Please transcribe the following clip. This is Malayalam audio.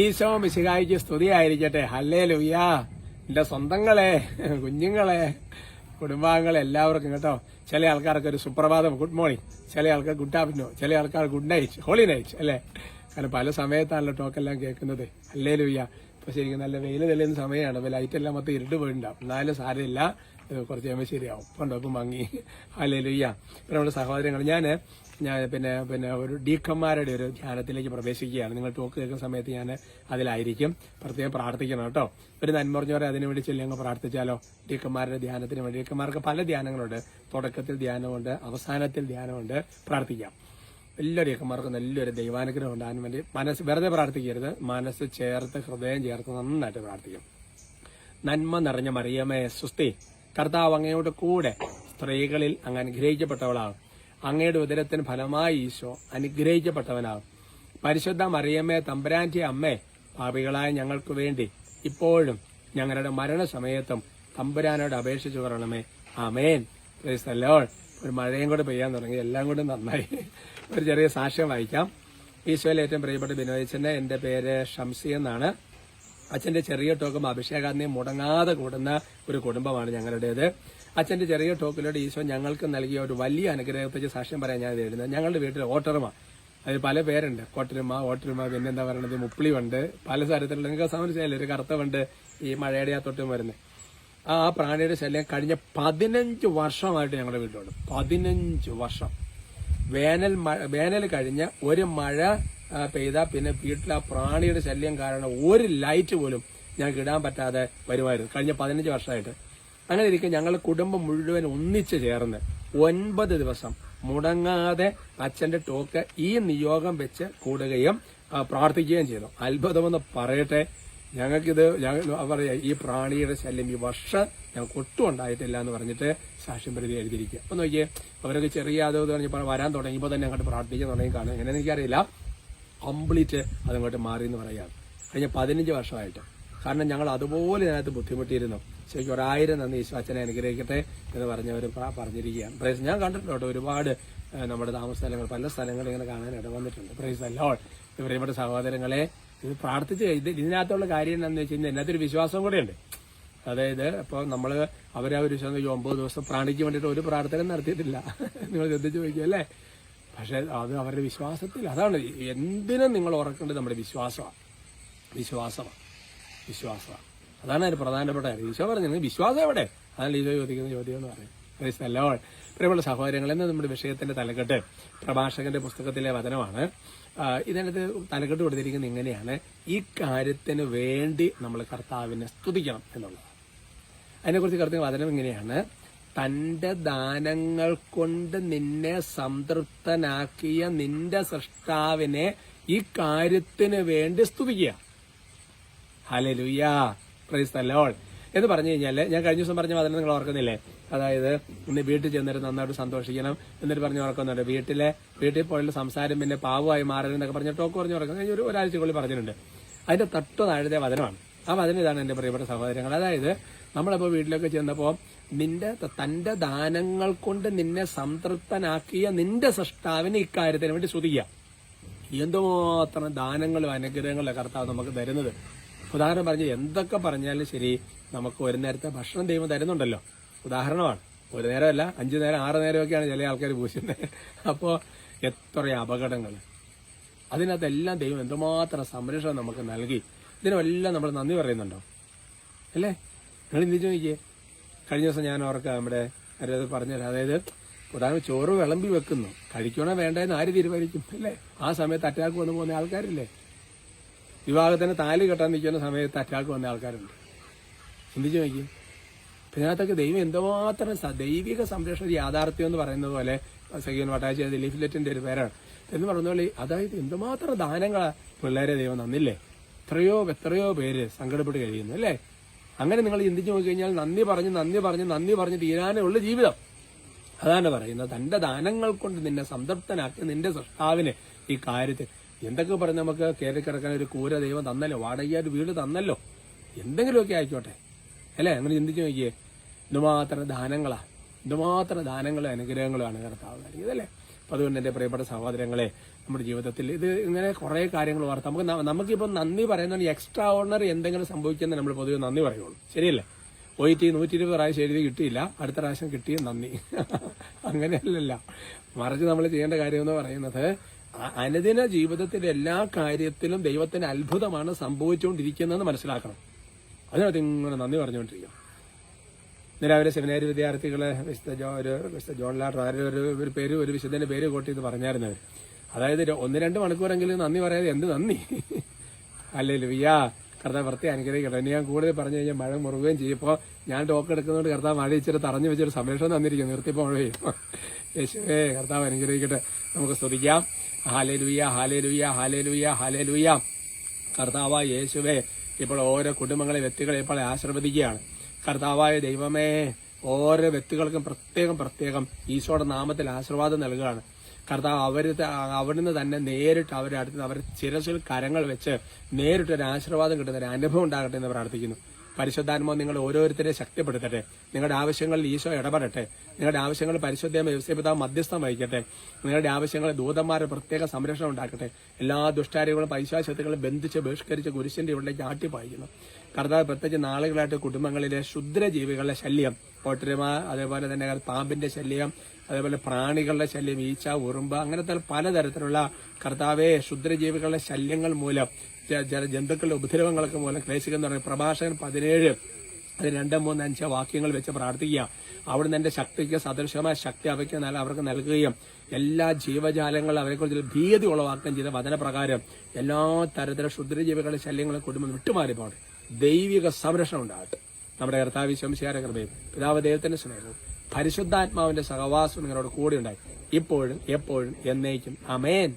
ഈശോ മിശിഹായിക്ക് സ്തുതിയായിരിക്കട്ടെ. ഹല്ലേ ലുയ്യാ എന്റെ സ്വന്തങ്ങളെ കുഞ്ഞുങ്ങളെ കുടുംബാംഗങ്ങളെ എല്ലാവർക്കും കേട്ടോ. ചില ആൾക്കാർക്ക് ഒരു സുപ്രഭാതം. ഗുഡ് മോർണിംഗ് ചില ആൾക്കാർ ഗുഡ് ആഫ്റ്റർനൂൺ ചില ആൾക്കാർ ഗുഡ് നൈറ്റ് ഹോളി നൈറ്റ് അല്ലേ? കാരണം പല സമയത്താണല്ലോ ടോക്കെല്ലാം കേൾക്കുന്നത്. അല്ലേ ലുയ്യ ഇപ്പൊ ശരിക്കും നല്ല വെയിൽ തെളിയുന്ന സമയമാണ്. ലൈറ്റ് എല്ലാം മൊത്തം ഇരുട്ട് പോയിട്ടുണ്ടാവും എന്നാലും സാരമില്ല. കുറച്ച് കഴിയുമ്പോൾ ശരിയാവും. കണ്ടോ ഇപ്പം മങ്ങി അല്ലേ ലുയ്യ പിന്നെ നമ്മുടെ സഹോദരങ്ങൾ. ഞാൻ ഞാൻ പിന്നെ പിന്നെ ഒരു ഡീക്കന്മാരുടെ ഒരു ധ്യാനത്തിലേക്ക് പ്രവേശിക്കുകയാണ്. നിങ്ങൾ ടോക്ക് കേൾക്കുന്ന സമയത്ത് ഞാൻ അതിലായിരിക്കും. പ്രത്യേകം പ്രാർത്ഥിക്കണം കേട്ടോ. ഒരു നന്മറിഞ്ഞവരെ അതിനു വേണ്ടി ചൊല്ലി അങ്ങ് പ്രാർത്ഥിച്ചാലോ? ഡീക്കന്മാരുടെ ധ്യാനത്തിന് വേണ്ടി. ഡീക്കന്മാർക്ക് പല ധ്യാനങ്ങളുണ്ട്. തുടക്കത്തിൽ ധ്യാനമുണ്ട് അവസാനത്തിൽ ധ്യാനമുണ്ട്. പ്രാർത്ഥിക്കാം. എല്ലാ ഡീക്കന്മാർക്കും നല്ലൊരു ദൈവാനുഗ്രഹം ഉണ്ടാകാൻ വേണ്ടി മനസ്സ് വെറുതെ പ്രാർത്ഥിക്കരുത്. മനസ്സ് ചേർത്ത് ഹൃദയം ചേർത്ത് നന്നായിട്ട് പ്രാർത്ഥിക്കും. നന്മ നിറഞ്ഞ മറിയമേ സുസ്തി കർത്താവ് അങ്ങയോട് കൂടെ സ്ത്രീകളിൽ അങ്ങ് അനുഗ്രഹിക്കപ്പെട്ടവളാണ്. അങ്ങയുടെ ഉദരത്തിന് ഫലമായി ഈശോ അനുഗ്രഹിക്കപ്പെട്ടവനാകും പരിശുദ്ധ മറിയമ്മേ തമ്പുരാന്റെ അമ്മേ പാപികളായ ഞങ്ങൾക്ക് വേണ്ടി ഇപ്പോഴും ഞങ്ങളുടെ മരണസമയത്തും തമ്പുരാനോട് അപേക്ഷിച്ചു പറയണമേ the Lord. ഒരു മഴയും കൂടെ പെയ്യാൻ തുടങ്ങി. എല്ലാം കൂടെ നന്നായി. ഒരു ചെറിയ സാക്ഷ്യം വായിക്കാം. ഈശോയിൽ ഏറ്റവും പ്രിയപ്പെട്ട ബിനോയിച്ചന്റെ എന്റെ പേര് ഷംസി എന്നാണ്. അച്ഛന്റെ ചെറിയ ടോക്കും അഭിഷേകാന്തി മുടങ്ങാതെ കൂടുന്ന ഒരു കുടുംബമാണ് ഞങ്ങളുടേത്. അച്ഛന്റെ ചെറിയ ടോക്കിലൂടെ ഈശോ ഞങ്ങൾക്ക് നൽകിയ ഒരു വലിയ അനുഗ്രഹത്തെ സാക്ഷ്യം പറയാൻ ഞാൻ എഴുതുന്നത് ഞങ്ങളുടെ വീട്ടിൽ ഓട്ടർമ അതിൽ പല പേരുണ്ട്. കോട്ടരുമ ഓട്ടരുമ പിന്നെന്താ പറയുന്നത് മുപ്പിളിയുണ്ട്. പല തരത്തിലുള്ള നിങ്ങൾക്ക് സംബന്ധിച്ചല്ലേ ഒരു ഈ മഴയുടെ ആ തൊട്ടും വരുന്നത് ആ പ്രാണിയുടെ ശല്യം കഴിഞ്ഞ പതിനഞ്ച് വർഷമായിട്ട് ഞങ്ങളുടെ വീട്ടിലുണ്ട്. പതിനഞ്ച് വർഷം. വേനൽ വേനൽ കഴിഞ്ഞ ഒരു മഴ പെയ്താൽ പിന്നെ വീട്ടിൽ ആ പ്രാണിയുടെ ശല്യം കാരണം ഒരു ലൈറ്റ് പോലും ഞങ്ങൾക്ക് ഇടാൻ പറ്റാതെ വരുമായിരുന്നു. കഴിഞ്ഞ പതിനഞ്ച് വർഷമായിട്ട്. അങ്ങനെ ഇരിക്കും ഞങ്ങൾ കുടുംബം മുഴുവൻ ഒന്നിച്ചു ചേർന്ന് ഒൻപത് ദിവസം മുടങ്ങാതെ അച്ഛന്റെ ടോക്ക് ഈ നിയോഗം വെച്ച് കൂടുകയും പ്രാർത്ഥിക്കുകയും ചെയ്തു. അത്ഭുതമെന്ന് പറയട്ടെ ഞങ്ങൾക്കിത് ഞങ്ങൾ പറയാ ഈ പ്രാണിയുടെ ശല്യം ഈ വർഷം ഞങ്ങൾക്ക് ഒട്ടും ഉണ്ടായിട്ടില്ല എന്ന് പറഞ്ഞിട്ട് സാക്ഷ്യം പ്രതി എഴുതിയിരിക്കുക. അപ്പൊ നോക്കിയേ അവരൊക്കെ ചെറിയ അത് പറഞ്ഞപ്പോൾ വരാൻ തുടങ്ങിയപ്പോൾ തന്നെ അങ്ങോട്ട് പ്രാർത്ഥിക്കാൻ തുടങ്ങി കാണും. എങ്ങനെയെന്ന് എനിക്കറിയില്ല. കംപ്ലീറ്റ് അതങ്ങോട്ട് മാറി എന്ന് പറയുകയാണ്. കഴിഞ്ഞ പതിനഞ്ച് വർഷമായിട്ട്. കാരണം ഞങ്ങൾ അതുപോലെ ഇതിനകത്ത് ബുദ്ധിമുട്ടിയിരുന്നു. ശരിക്കും ഒരായിരം നന്ദി ഈശോ അനുഗ്രഹിക്കട്ടെ എന്ന് പറഞ്ഞവർ പറഞ്ഞിരിക്കുകയാണ്. പ്രൈസ് ഞാൻ കണ്ടിട്ടുണ്ട് ഒരുപാട് നമ്മുടെ താമസ സ്ഥലങ്ങൾ പല സ്ഥലങ്ങളും ഇങ്ങനെ കാണാൻ ഇടവന്നിട്ടുണ്ട് പ്രൈസ് അല്ലോ ഇവരുടെ സഹോദരങ്ങളെ ഇത് പ്രാർത്ഥിച്ച് ഇത് ഇതിനകത്തുള്ള കാര്യം എന്താണെന്ന് വെച്ച് കഴിഞ്ഞാൽ ഇതിനകത്തൊരു വിശ്വാസം കൂടെയുണ്ട്. അതായത് ഇപ്പോൾ നമ്മൾ അവരെ ഒരു വിശ്വാസം ഒമ്പത് ദിവസം പ്രാണിക്ക് വേണ്ടിയിട്ട് ഒരു പ്രാർത്ഥന നടത്തിയിട്ടില്ല. നിങ്ങൾ ശ്രദ്ധിച്ചു അല്ലേ പക്ഷെ അത് അവരുടെ വിശ്വാസത്തിൽ അതാണ്. എന്തിനും നിങ്ങൾ ഓർക്കേണ്ടത് നമ്മുടെ വിശ്വാസമാണ്? വിശ്വാസമാണ്. വിശ്വാസമാണ്. അതാണ് അതിന് പ്രധാനപ്പെട്ട കാര്യം. ഈശോ പറഞ്ഞു വിശ്വാസം എവിടെ? അതാണ് ഈശോ ചോദിക്കുന്ന ചോദ്യം എന്ന് പറയും Praise the Lord. പ്രിയമുള്ള സഹോദരങ്ങൾ എന്ന് നമ്മുടെ വിഷയത്തിന്റെ തലക്കെട്ട് പ്രഭാഷകന്റെ പുസ്തകത്തിലെ വചനമാണ്. ഇതിനകത്ത് തലക്കെട്ട് കൊടുത്തിരിക്കുന്നത് ഇങ്ങനെയാണ്. ഈ കാര്യത്തിന് വേണ്ടി നമ്മൾ കർത്താവിനെ സ്തുതിക്കണം എന്നുള്ളത് അതിനെക്കുറിച്ച് കർത്താവ് വചനം ഇങ്ങനെയാണ്. തന്റെ ദാനങ്ങൾ കൊണ്ട് നിന്നെ സംതൃപ്തനാക്കിയ നിന്റെ സൃഷ്ടാവിനെ ഈ കാര്യത്തിന് വേണ്ടി സ്തുതിക്കുക. Hallelujah praise Lord. എന്ന് പറഞ്ഞു കഴിഞ്ഞാൽ ഞാൻ കഴിഞ്ഞ ദിവസം പറഞ്ഞ അതിനെ നിങ്ങൾ ഓർക്കുന്നില്ലേ? അതായത് ഇന്ന് വീട്ടിൽ ചെന്നിട്ട് നന്നായിട്ട് സന്തോഷിക്കണം എന്നിട്ട് പറഞ്ഞു ഓർക്കുന്നുണ്ട്. വീട്ടിലെ വീട്ടിൽ പോയുള്ള സംസാരം പിന്നെ പാവമായി മാറരുതെന്നൊക്കെ പറഞ്ഞ ടോക്ക് പറഞ്ഞു ഓർക്കുന്നത് ഒരു ഒരാഴ്ചക്കുള്ളിൽ പറഞ്ഞിട്ടുണ്ട്. അതിന്റെ തട്ടു താഴത്തെ വചനമാണ് ആ അതിനിതാണ് എന്റെ പ്രിയപ്പെട്ട സഹോദരങ്ങൾ. അതായത് നമ്മളിപ്പോൾ വീട്ടിലൊക്കെ ചെന്നപ്പോൾ നിന്റെ തന്റെ ദാനങ്ങൾ കൊണ്ട് നിന്നെ സംതൃപ്തനാക്കിയ നിന്റെ സൃഷ്ടാവിന് ഇക്കാര്യത്തിന് വേണ്ടി ശ്രുതിക്കുക എന്തുമാത്രം ദാനങ്ങളും അനുഗ്രഹങ്ങളും കർത്താവ് നമുക്ക് തരുന്നത്. ഉദാഹരണം പറഞ്ഞ് എന്തൊക്കെ പറഞ്ഞാലും ശരി നമുക്ക് ഒരു നേരത്തെ ഭക്ഷണം ദൈവം തരുന്നുണ്ടല്ലോ. ഉദാഹരണമാണ് ഒരു നേരമല്ല അഞ്ചു നേരം ആറ് നേരമൊക്കെയാണ് ചില ആൾക്കാർ പൂശുന്നത് അപ്പോൾ എത്ര അപകടങ്ങൾ അതിനകത്തെല്ലാം ദൈവം എന്തുമാത്രം സംരക്ഷണം നമുക്ക് നൽകി. ഇതിനെല്ലാം നമ്മൾ നന്ദി പറയുന്നുണ്ടോ? അല്ലേ? നിങ്ങൾ ചിന്തിച്ചു നോക്കിയേ? കഴിഞ്ഞ ദിവസം ഞാൻ ഓർക്കാം നമ്മുടെ ആരത് പറഞ്ഞത് അതായത് ഉദാഹരണം ചോറ് വിളമ്പി വെക്കുന്നു. കഴിക്കണോ വേണ്ടെന്ന് ആര് തീരുമാനിക്കും? അല്ലേ? ആ സമയത്ത് അറ്റാക്ക് വന്നു പോകുന്ന ആൾക്കാരില്ലേ? വിവാഹത്തിന് താലി കെട്ടാൻ നിൽക്കുന്ന സമയത്ത് അറ്റാക്ക് വന്ന ആൾക്കാരുണ്ട്. ചിന്തിച്ചു നോക്കി ഇതിനകത്തൊക്കെ ദൈവം എന്തുമാത്രം ദൈവിക സംരക്ഷണ യാഥാർത്ഥ്യം എന്ന് പറയുന്നത് പോലെ സഖീൻ വട്ടാച്ചി ലീഫ്ലെറ്റിന്റെ ഒരു പേരാണ്. എന്ന് പറഞ്ഞ പോലെ അതായത് എന്തുമാത്രം ദാനങ്ങളാണ് പിള്ളേരെ ദൈവം തന്നില്ലേ? എത്രയോ എത്രയോ പേര് സങ്കടപ്പെട്ട് കഴിയുന്നു അല്ലേ? അങ്ങനെ നിങ്ങൾ ചിന്തിച്ചു നോക്കിക്കഴിഞ്ഞാൽ നന്ദി പറഞ്ഞ് നന്ദി പറഞ്ഞ് നന്ദി പറഞ്ഞ് തീരാനേ ഉള്ള ജീവിതം. അതാണ് പറയുന്നത്. തന്റെ ദാനങ്ങൾ കൊണ്ട് നിന്നെ സംതൃപ്തനാക്കി നിന്റെ സൃഷ്ടാവിനെ ഈ കാര്യത്തിൽ. എന്തൊക്കെ പറഞ്ഞ് നമുക്ക് കയറി കിടക്കാൻ ഒരു കൂര ദൈവം തന്നല്ലോ? വാടകയായിട്ട് വീട് തന്നല്ലോ. എന്തെങ്കിലുമൊക്കെ ആയിക്കോട്ടെ. അല്ലേ? അങ്ങനെ ചിന്തിച്ചു നോക്കിയേ. ഇതുമാത്രം ദാനങ്ങളാ. ഇതുമാത്രം ദാനങ്ങളും അനുഗ്രഹങ്ങളുമാണ് കർത്താവ് നൽകിയതല്ലേ അപ്പൊ അതുകൊണ്ട് എന്റെ പ്രിയപ്പെട്ട സഹോദരങ്ങളെ നമ്മുടെ ജീവിതത്തിൽ. ഇത് ഇങ്ങനെ കുറെ കാര്യങ്ങൾ വാർത്ത. നമുക്ക് നമുക്കിപ്പോൾ നന്ദി പറയുന്ന എക്സ്ട്രാ ഓർഡിനറി എന്തെങ്കിലും സംഭവിക്കുന്ന നമ്മൾ പൊതുവെ നന്ദി പറയുള്ളൂ. ശരിയല്ലേ? ഒ ടി നൂറ്റി ഇരുപത് പ്രാവശ്യം എഴുതി കിട്ടിയില്ല. അടുത്ത പ്രാവശ്യം കിട്ടിയ നന്ദി. അങ്ങനെയല്ലല്ല. മറിച്ച് നമ്മൾ ചെയ്യേണ്ട കാര്യം എന്ന് പറയുന്നത് അനുദിന ജീവിതത്തിലെ എല്ലാ കാര്യത്തിലും ദൈവത്തിന് അത്ഭുതമാണ് സംഭവിച്ചുകൊണ്ടിരിക്കുന്നതെന്ന് മനസ്സിലാക്കണം. അതിനകത്ത് ഇങ്ങനെ നന്ദി പറഞ്ഞുകൊണ്ടിരിക്കും. ഇന്ന് രാവിലെ സെമിനാരി വിദ്യാർത്ഥികളെ വിശുദ്ധ ജോ ഒരു വിശുദ്ധ ജോൺ ലാട്ടർ ആരുടെ ഒരു ഒരു പേര് ഒരു വിശുദ്ധന്റെ പേര് കോട്ടി ഇത് പറഞ്ഞായിരുന്നത് അതായത് ഒന്ന് രണ്ട് മണിക്കൂറെങ്കിലും നന്ദി പറയാതെ എന്ത് നന്ദി? അല്ലേ ലുയ്യാ കർത്താവ് വൃത്തി അനുഗ്രഹിക്കട്ടെ. ഇനി ഞാൻ കൂടുതൽ പറഞ്ഞു കഴിഞ്ഞാൽ മഴ മുറുകയും ചെയ്യപ്പോൾ ഞാൻ ടോക്ക് എടുക്കുന്നതുകൊണ്ട് കർത്താവ് മഴ ഇച്ചിരി തറഞ്ഞു വെച്ചൊരു സംരക്ഷണം തന്നിരിക്കും നിർത്തിപ്പോൾ മഴ പെയ്യും യേശുവേ കർത്താവ് അനുഗ്രഹിക്കട്ടെ. നമുക്ക് സ്തുതിക്കാം. ഹാലേ ലുയ്യ ഹാലേ ലുയ്യ ഹാലേ ലുയ്യ ഹാലേ ലുയ്യ കർത്താവ യേശുവേ ഇപ്പോൾ ഓരോ കുടുംബങ്ങളെ വ്യക്തികളെ ഇപ്പോൾ ആശീർവദിക്കുകയാണ്. കർത്താവായ ദൈവമേ ഓരോ വ്യക്തികൾക്കും പ്രത്യേകം പ്രത്യേകം ഈശോയുടെ നാമത്തിൽ ആശീർവാദം നൽകുകയാണ്. കർത്താവ് അവർ അവിടെ അവിടുന്ന് തന്നെ നേരിട്ട് അവരുടെ അടുത്ത് അവർ ചിരസിൽ കരങ്ങൾ വെച്ച് നേരിട്ട് ഒരു ആശീർവാദം കിട്ടുന്ന ഒരു അനുഭവം ഉണ്ടാകട്ടെ എന്ന് പ്രാർത്ഥിക്കുന്നു. പരിശുദ്ധാത്മാവ് നിങ്ങൾ ഓരോരുത്തരെ ശക്തിപ്പെടുത്തട്ടെ. നിങ്ങളുടെ ആവശ്യങ്ങളിൽ ഈശോ ഇടപെടട്ടെ. നിങ്ങളുടെ ആവശ്യങ്ങൾ പരിശുദ്ധ വ്യവസായപിതാവ് മധ്യസ്ഥം വഹിക്കട്ടെ. നിങ്ങളുടെ ആവശ്യങ്ങൾ ദൂതന്മാരുടെ പ്രത്യേക സംരക്ഷണം ഉണ്ടാക്കട്ടെ. എല്ലാ ദുഷ്ടാരികളും പൈശാശക്തികളും ബന്ധിച്ച് ബഹിഷ്കരിച്ച് കുരിശിന്റെ ഉള്ളിലേക്ക് ആട്ടിപ്പായിക്കുന്നു കർത്താവ് പ്രത്യേകിച്ച് നാളുകളായിട്ട് കുടുംബങ്ങളിലെ ക്ഷുദ്രജീവികളുടെ ശല്യം ഒട്ടരുമ അതേപോലെ തന്നെ പാമ്പിന്റെ ശല്യം അതേപോലെ പ്രാണികളുടെ ശല്യം ഈച്ച ഉറുമ്പ് അങ്ങനത്തെ പലതരത്തിലുള്ള കർത്താവെ ക്ഷുദ്രജീവികളുടെ ശല്യങ്ങൾ മൂലം ജന്തുക്കളുടെ ഉപദ്രവങ്ങളൊക്കെ മൂലം ക്ലേശിക്കുന്ന പറഞ്ഞ പ്രഭാഷകൻ പതിനേഴ് അത് രണ്ട് മൂന്ന് അഞ്ച് വാക്യങ്ങൾ വെച്ച് പ്രാർത്ഥിക്കുക. അവിടുന്ന് എന്റെ ശക്തിക്ക് സദൃശമായ ശക്തി അവയ്ക്ക് അവർക്ക് നൽകുകയും എല്ലാ ജീവജാലങ്ങളും അവരെക്കുറിച്ച് ഭീതി ഉളവാക്കുകയും ചെയ്ത വചനപ്രകാരം എല്ലാ തരത്തിലുള്ള ക്ഷുദ്രജീവികളുടെ ശല്യങ്ങളും കുടുംബം വിട്ടുമാറി പോകട്ടെ. ദൈവിക സംരക്ഷണം ഉണ്ടാകട്ടെ. നമ്മുടെ കർത്താവ് ശംശാര കൃപയും പിതാവ് ദൈവത്തിന്റെ സ്നേഹവും പരിശുദ്ധാത്മാവിന്റെ സഹവാസം നിങ്ങളോട് കൂടെ ഉണ്ടായി ഇപ്പോഴും എപ്പോഴും എന്നേക്കും. അമേൻ